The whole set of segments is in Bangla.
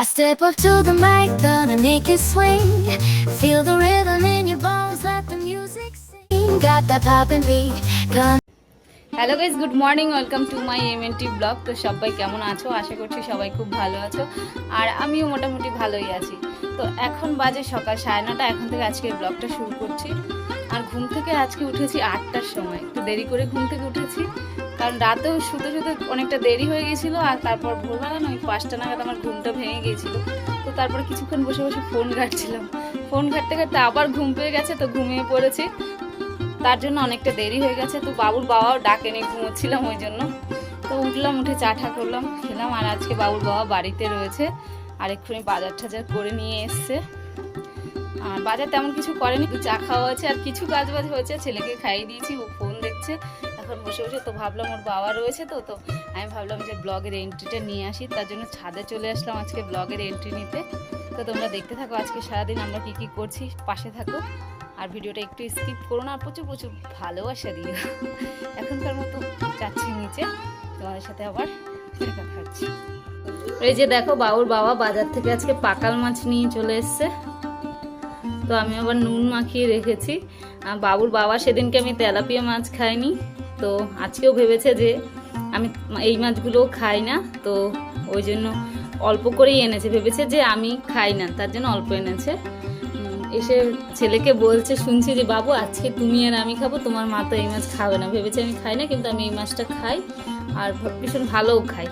I step up to the mic, gonna make it swing. Feel the rhythm in your bones, let the music sing. Got that poppin' beat, gonna hello guys good morning welcome to my M N T blog তো সবাই কেমন আছো? আশা করছি সবাই খুব ভালো আছো। আর আমিও মোটামুটি ভালোই আছি। তো এখন বাজে সকাল সাড়ে নটা এখন থেকে আজকের ব্লগটা শুরু করছি। আর ঘুম থেকে আজকে উঠেছি আটটার সময়। একটু দেরি করে ঘুম থেকে উঠেছি। কারণ রাতেও শুতে শুতে অনেকটা দেরি হয়ে গেছিল আর তারপর ভোরবেলা না ওই পাঁচটা নাগাদ আমার ঘুমটা ভেঙে গিয়েছিল তো তারপর কিছুক্ষণ বসে বসে ফোন ঘাটছিলাম। ফোন ঘাটতে ঘাটতে আবার ঘুম পেয়ে গেছে, তো ঘুমিয়ে পড়েছি। তার জন্য অনেকটা দেরি হয়ে গেছে, তো বাবুর বাবাও ডাকেনি ঘুমোচ্ছিলাম ওই জন্য। তো উঠলাম, উঠে চা ঠা করলাম, খেলাম আর আজকে বাবুর বাবা বাড়িতে রয়েছে আর এক্ষুনি বাজার টাজার করে নিয়ে এসছে। আর বাজার তেমন কিছু করেনি চা খাওয়া হয়েছে আর কিছু কাজ বাজ হয়েছে, ছেলেকে খাইয়ে দিয়েছি, ও ফোন দেখছে। এখন বসে বসে তো ভাবলাম ওর বাবা রয়েছে তো তো আমি ভাবলাম যে ব্লগের এন্ট্রিটা নিয়ে আসি, তার জন্য ছাদে চলে আসলাম আজকে ব্লগের এন্ট্রি নিতে। তো তোমরা দেখতে থাকো আজকে সারাদিন আমরা কি কি করছি, পাশে থাকো। আর ভিডিওটা একটু স্কিপ করো না, আর প্রচুর প্রচুর ভালোবাসা দিও। এখনকার মতো যাচ্ছি নিচে, তোমাদের সাথে আবার দেখা খাচ্ছি এই যে দেখো বাবুর বাবা বাজার থেকে আজকে পাকাল মাছ নিয়ে চলে এসছে। তো আমি আবার নুন মাখিয়ে রেখেছি। বাবুর বাবা সেদিনকে আমি তেলাপিয়া মাছ খাইনি। তো আজকেও ভেবেছে যে আমি এই মাছগুলোও খাই না, তো ওই জন্য অল্প করেই এনেছে। ভেবেছে যে আমি খাই না, তার জন্য অল্প এনেছে। এসে ছেলেকে বলছে, শুনছি যে, বাবু, আজকে তুমি আর আমি খাব, তোমার মা তো এই মাছ খাবে না। ভেবেছে আমি খাই না, কিন্তু আমি এই মাছটা খাই আর ভীষণ ভালোও খাই।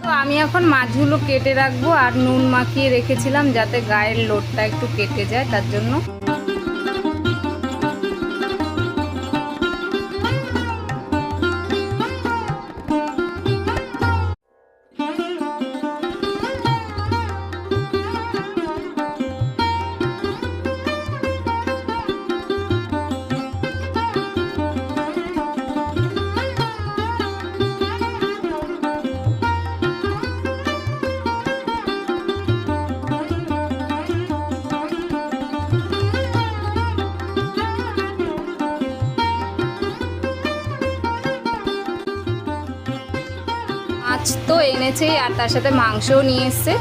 তো আমি এখন মাছগুলো কেটে রাখব আর নুন মাখিয়ে রেখেছিলাম যাতে গায়ের লোডটা একটু কেটে যায়, তার জন্য। তো এনেছেই, আর তার সাথে মাংসও নিয়ে এসছে।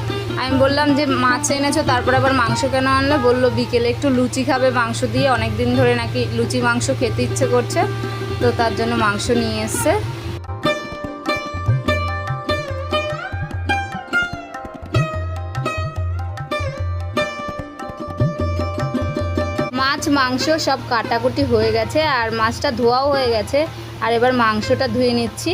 আমি বললাম যে, মাছ এনেছো, তারপর আবার মাংস কেন আনলে? বলল, বিকেলে একটু লুচি খাবে মাংস দিয়ে অনেক দিন ধরে নাকি লুচি মাংস খেতে ইচ্ছে করছে, তো তার জন্য মাংস নিয়ে এসছে। মাছ, মাংস সব কাটাকুটি হয়ে গেছে, আর মাছটা ধোয়াও হয়ে গেছে, আর এবার মাংসটা ধুয়ে নিচ্ছি।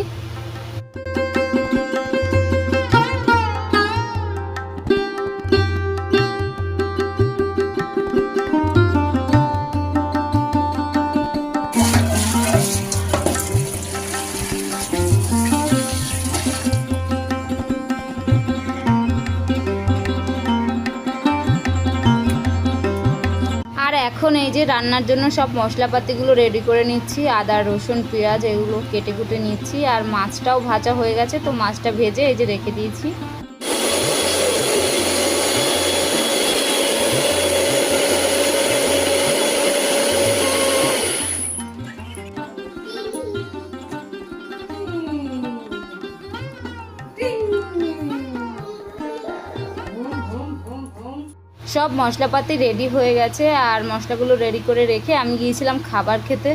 এখন এই যে রান্নার জন্য সব মশলাপাতিগুলো রেডি করে নিচ্ছি। আদা, রসুন, পেঁয়াজ, এগুলো কেটে কুটে নিচ্ছি। আর মাছটাও ভাজা হয়ে গেছে, তো মাছটা ভেজে এই যে রেখে দিয়েছি। সব মশলাপাতি রেডি হয়ে গেছে আর মশলাগুলো রেডি করে রেখে আমি গিয়েছিলাম খাবার খেতে।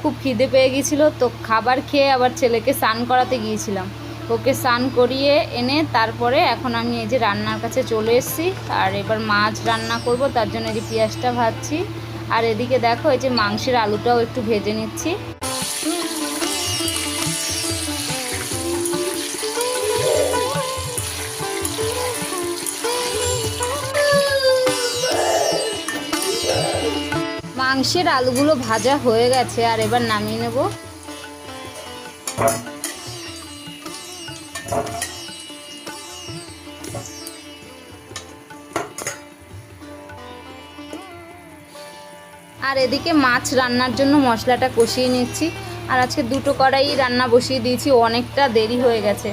খুব খিদে পেয়ে গিয়েছিল, তো খাবার খেয়ে আবার ছেলেকে স্নান করাতে গিয়েছিলাম। ওকে স্নান করিয়ে এনে তারপরে এখন আমি এই যে রান্নার কাছে চলে এসেছি আর এবার মাছ রান্না করব, তার জন্য এই যে পেঁয়াজটা ভাজছি। আর এদিকে দেখো এই যে মাংসের আলুটাও একটু ভেজে নিচ্ছি। মাংসের আলুগুলো ভাজা হয়ে গেছে, আর এবার নামিয়ে নেব। আর এদিকে মাছ রান্নার জন্য মশলাটা কষিয়ে নিচ্ছি। আর আজকে দুটো কড়াই রান্না বসিয়ে দিয়েছি, অনেকটা দেরি হয়ে গেছে।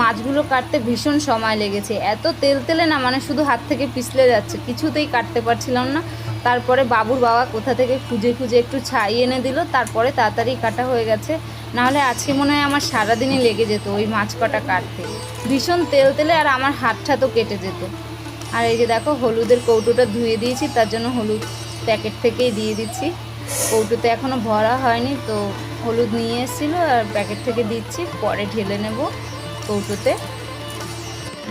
মাছগুলো কাটতে ভীষণ সময় লেগেছে। এত তেল তেলে না মানে শুধু হাত থেকে পিছলে যাচ্ছে, কিছুতেই কাটতে পারছিলাম না। তারপরে বাবুর বাবা কোথা থেকে খুঁজে খুঁজে একটু ছাই এনে দিল, তারপরে তাড়াতাড়ি কাটা হয়ে গেছে। নাহলে আজকে মনে হয় আমার সারাদিনই লেগে যেত ওই মাছ কটা কাটতে। ভীষণ তেল তেলে আর আমার হাতটা তো কেটে যেত। আর এই যে দেখো, হলুদের কৌটোটা ধুয়ে দিয়েছি, তার জন্য হলুদ প্যাকেট থেকেই দিয়ে দিচ্ছি। কৌটোতে এখনও ভরা হয়নি, তো হলুদ নিয়ে এসেছিল আর প্যাকেট থেকে দিচ্ছি, পরে ঢেলে নেব কৌটোতে।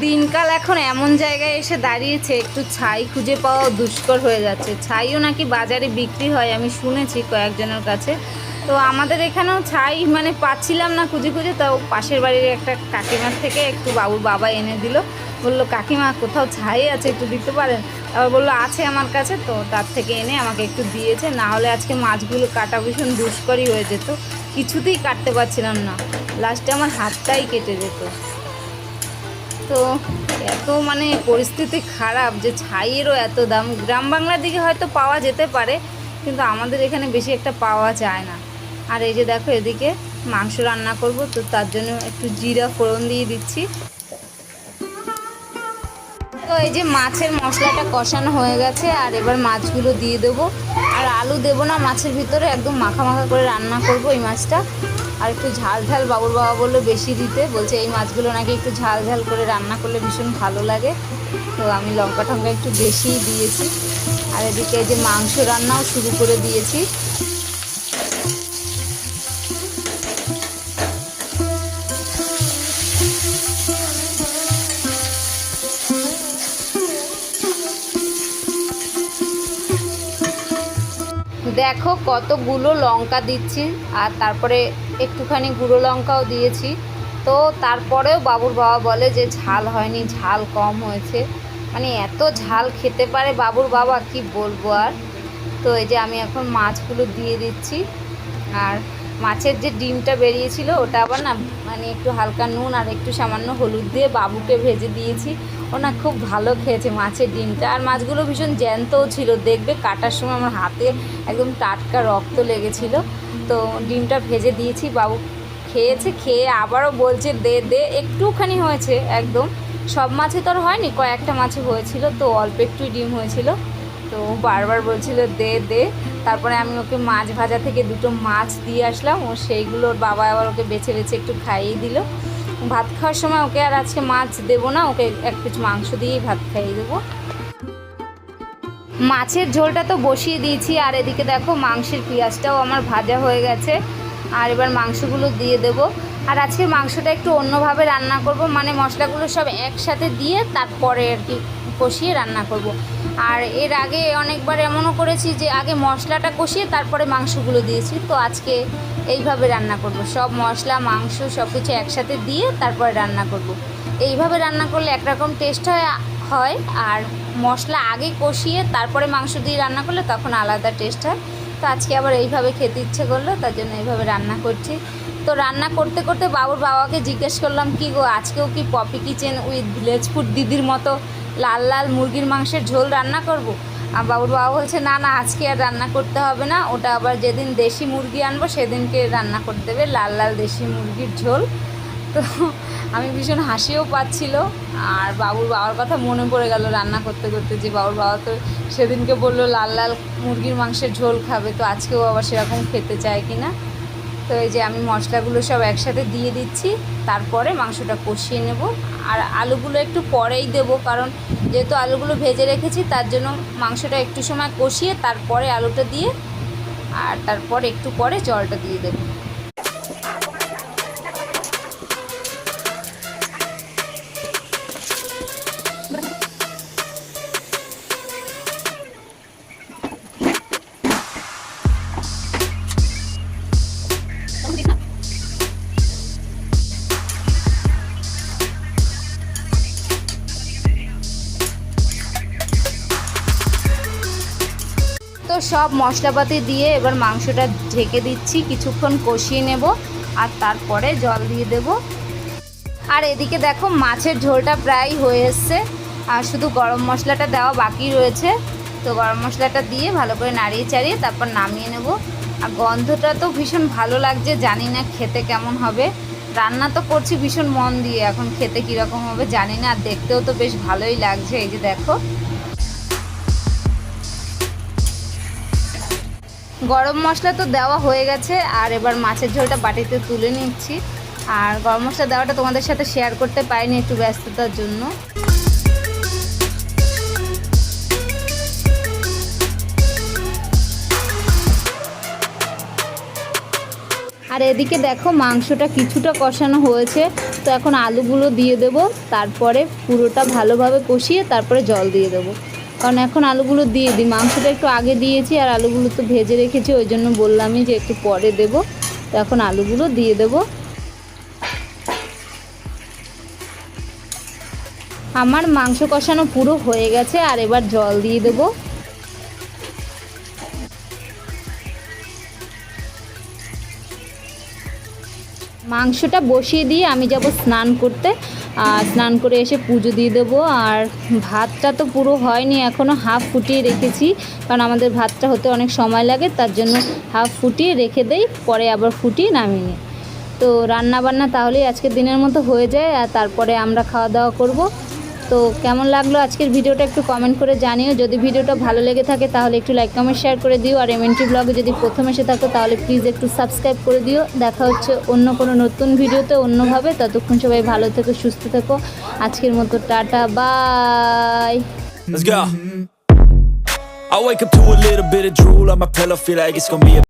দিনকাল এখন এমন জায়গায় এসে দাঁড়িয়েছে, একটু ছাই খুঁজে পাওয়া দুষ্কর হয়ে যাচ্ছে। ছাইও নাকি বাজারে বিক্রি হয়, আমি শুনেছি কয়েকজনের কাছে। তো আমাদের এখানেও ছাই মানে পাচ্ছিলাম না খুঁজে খুঁজে, তাও পাশের বাড়ির একটা কাকিমার থেকে একটু বাবুর বাবা এনে দিল। বলল, কাকিমা, কোথাও ছাই আছে একটু দিতে পারেন? আবার বলল, আছে আমার কাছে। তো তার থেকে এনে আমাকে একটু দিয়েছে, না হলে আজকে মাছগুলো কাটা ভীষণ দুষ্করই হয়ে যেত। কিছুতেই কাটতে পারছিলাম না। লাস্টে আমার হাতটাই কেটে যেত। তো এত মানে পরিস্থিতি খারাপ যে ছাইয়েরও এত দাম। গ্রাম বাংলার দিকে হয়তো পাওয়া যেতে পারে, কিন্তু আমাদের এখানে বেশি একটা পাওয়া যায় না। আর এই যে দেখো এদিকে মাংস রান্না করব, তো তার জন্য একটু জিরা ফোড়ন দিয়ে দিচ্ছি। তো এই যে মাছের মশলাটা কষানো হয়ে গেছে, আর এবার মাছগুলো দিয়ে দেবো। আর আলু দেবো না, মাছের ভিতরে একদম মাখা মাখা করে রান্না করব এই মাছটা। আর একটু ঝাল ঝাল বাবুর বাবা বলল বেশি দিতে। বলছে, এই মাছগুলো নাকি একটু ঝাল ঝাল করে রান্না করলে ভীষণ ভালো লাগে। তো আমি লঙ্কা টঙ্কা একটু বেশিই দিয়েছি। আর এদিকে যে মাংস রান্নাও শুরু করে দিয়েছি। দেখো কতগুলো লঙ্কা দিচ্ছি, আর তারপরে একটুখানি গুঁড়ো লঙ্কাও দিয়েছি। তো তারপরেও বাবুর বাবা বলে যে, ঝাল হয়নি, ঝাল কম হয়েছে। মানে এত ঝাল খেতে পারে বাবুর বাবা, কি বলব আর? তো এই যে আমি এখন মাছগুলো দিয়ে দিচ্ছি। আর মাছের যে ডিমটা বেরিয়েছিল, ওটা আবার না মানে একটু হালকা নুন আর একটু সামান্য হলুদ দিয়ে বাবুকে ভেজে দিয়েছি। ও না খুব ভালো খেয়েছে মাছের ডিমটা। আর মাছগুলো ভীষণ জ্যান্তও ছিল। দেখবে কাটার সময় আমার হাতে একদম টাটকা রক্ত লেগেছিল। তো ডিমটা ভেজে দিয়েছি, বাবু খেয়েছে, খেয়ে আবারও বলছে, দে দে। একটুখানি হয়েছে একদম। সব মাছে তো আর হয়নি, কয়েকটা মাছে হয়েছিল, তো অল্প একটুই ডিম হয়েছিল। তো বারবার বলছিল, দে দে। তারপরে আমি ওকে মাছ ভাজা থেকে দুটো মাছ দিয়ে আসলাম। ও সেইগুলো ওর বাবা আবার ওকে বেছে বেছে একটু খাইয়ে দিল। ভাত খাওয়ার সময় ওকে আর আজকে মাছ দেবো না, ওকে এক পিস মাংস দিয়েই ভাত খাইয়ে দেবো মাছের ঝোলটা তো বসিয়ে দিয়েছি, আর এদিকে দেখো মাংসের পেঁয়াজটাও আমার ভাজা হয়ে গেছে, আর এবার মাংসগুলো দিয়ে দেবো আর আজকে মাংসটা একটু অন্যভাবে রান্না করব মানে মশলাগুলো সব একসাথে দিয়ে তারপরে আর কি কষিয়ে রান্না করব। আর এর আগে অনেকবার এমনও করেছি যে আগে মশলাটা কষিয়ে তারপরে মাংসগুলো দিয়েছি তো আজকে এইভাবে রান্না করব। সব মশলা, মাংস সব কিছু একসাথে দিয়ে তারপরে রান্না করব। এইভাবে রান্না করলে একরকম টেস্ট হয় হয় আর মশলা আগে কষিয়ে তারপরে মাংস দিয়ে রান্না করলে তখন আলাদা টেস্ট হয় তো আজকে আবার এইভাবে খেতে ইচ্ছে করল, তার জন্য এইভাবে রান্না করছি তো রান্না করতে করতে বাবুর বাবাকে জিজ্ঞেস করলাম, কি গো, আজকেও কি Poppy kitchen with village food দিদির মতো লাল লাল মুরগির মাংসের ঝোল রান্না করব। আর বাবুর বাবা বলছে, না না, আজকে আর রান্না করতে হবে না। ওটা আবার যেদিন দেশি মুরগি আনব, সেদিনকে রান্না করতে দেবে লাল লাল দেশি মুরগির ঝোল। তো আমি ভীষণ হাসিও পাচ্ছিল। আর বাবুর বাবার কথা মনে পড়ে গেল রান্না করতে করতে, যে বাবুর বাবা তো সেদিনকে বলল, লাল লাল মুরগির মাংসের ঝোল খাবে। তো আজকেও আবার সেরকম খেতে চায় কি না তো এই যে আমি মশলাগুলো সব একসাথে দিয়ে দিচ্ছি, তারপরে মাংসটা কষিয়ে নেব। আর আলুগুলো একটু পরেই দেব, কারণ যেহেতু আলুগুলো ভেজে রেখেছি, তার জন্য মাংসটা একটু সময় কষিয়ে তারপরে আলুটা দিয়ে, আর তারপর একটু পরে জলটা দিয়ে দেবো। সব মশলাপাতি দিয়ে এবার মাংসটা ঢেকে দিচ্ছি, কিছুক্ষণ কষিয়ে নেব আর তারপরে জল দিয়ে দেব। আর এদিকে দেখো মাছের ঝোলটা প্রায় হয়ে এসছে, আর শুধু গরম মশলাটা দেওয়া বাকি রয়েছে। তো গরম মশলাটা দিয়ে ভালো করে নাড়িয়ে চাড়িয়ে তারপর নামিয়ে নেব। আর গন্ধটা তো ভীষণ ভালো লাগছে, জানি না খেতে কেমন হবে। রান্না তো করছি ভীষণ মন দিয়ে, এখন খেতে কীরকম হবে জানি না, আর দেখতেও তো বেশ ভালোই লাগছে, এই যে দেখো। গরম মশলা তো দেওয়া হয়ে গেছে, আর এবার মাছের ঝোলটা বাটিতে তুলে নিচ্ছি। আর গরম মশলা দেওয়াটা তোমাদের সাথে শেয়ার করতে পারিনি একটু ব্যস্ততার জন্য। আর এদিকে দেখো মাংসটা কিছুটা কষানো হয়েছে, তো এখন আলুগুলো দিয়ে দেব, তারপরে পুরোটা ভালোভাবে কষিয়ে তারপরে জল দিয়ে দেবো। কারণ এখন আলুগুলো দিয়ে দিই। মাংসটা একটু আগে দিয়েছি আর আলুগুলো তো ভেজে রেখেছি, ওই জন্য বললামই যে একটু পরে দেব। তো এখন আলুগুলো দিয়ে দেব। আমার মাংস কষানো পুরো হয়ে গেছে আর এবার জল দিয়ে দেবো। মাংসটা বসিয়ে দিয়ে আমি যাব স্নান করতে। আর স্নান করে এসে পুজো দিয়ে দেবো। আর ভাতটা তো পুরো হয়নি এখনও হাফ ফুটিয়ে রেখেছি। কারণ আমাদের ভাতটা হতে অনেক সময় লাগে, তার জন্য হাফ ফুটিয়ে রেখে দেই, পরে আবার ফুটিয়ে নামিয়ে নিই। তো রান্না বান্না তাহলেই আজকের দিনের মতো হয়ে যায়, আর তারপরে আমরা খাওয়া দাওয়া করব। তো কেমন লাগল আজকের ভিডিওটা একটু কমেন্ট করে জানিও। যদি ভিডিওটা ভালো লেগে থাকে তাহলে একটু লাইক কমেন্ট শেয়ার করে দিও। আর এমএনটি ব্লগে যদি প্রথম এসে থাকো তাহলে প্লিজ একটু সাবস্ক্রাইব করে দিও। দেখা হচ্ছে অন্য কোনো নতুন ভিডিওতে অন্যভাবে। ততক্ষণ সবাই ভালো থেকো সুস্থ থেকো। আজকের মতো tata bye. I wake up to a little bit of drool on my pillow, feel like it's gonna be a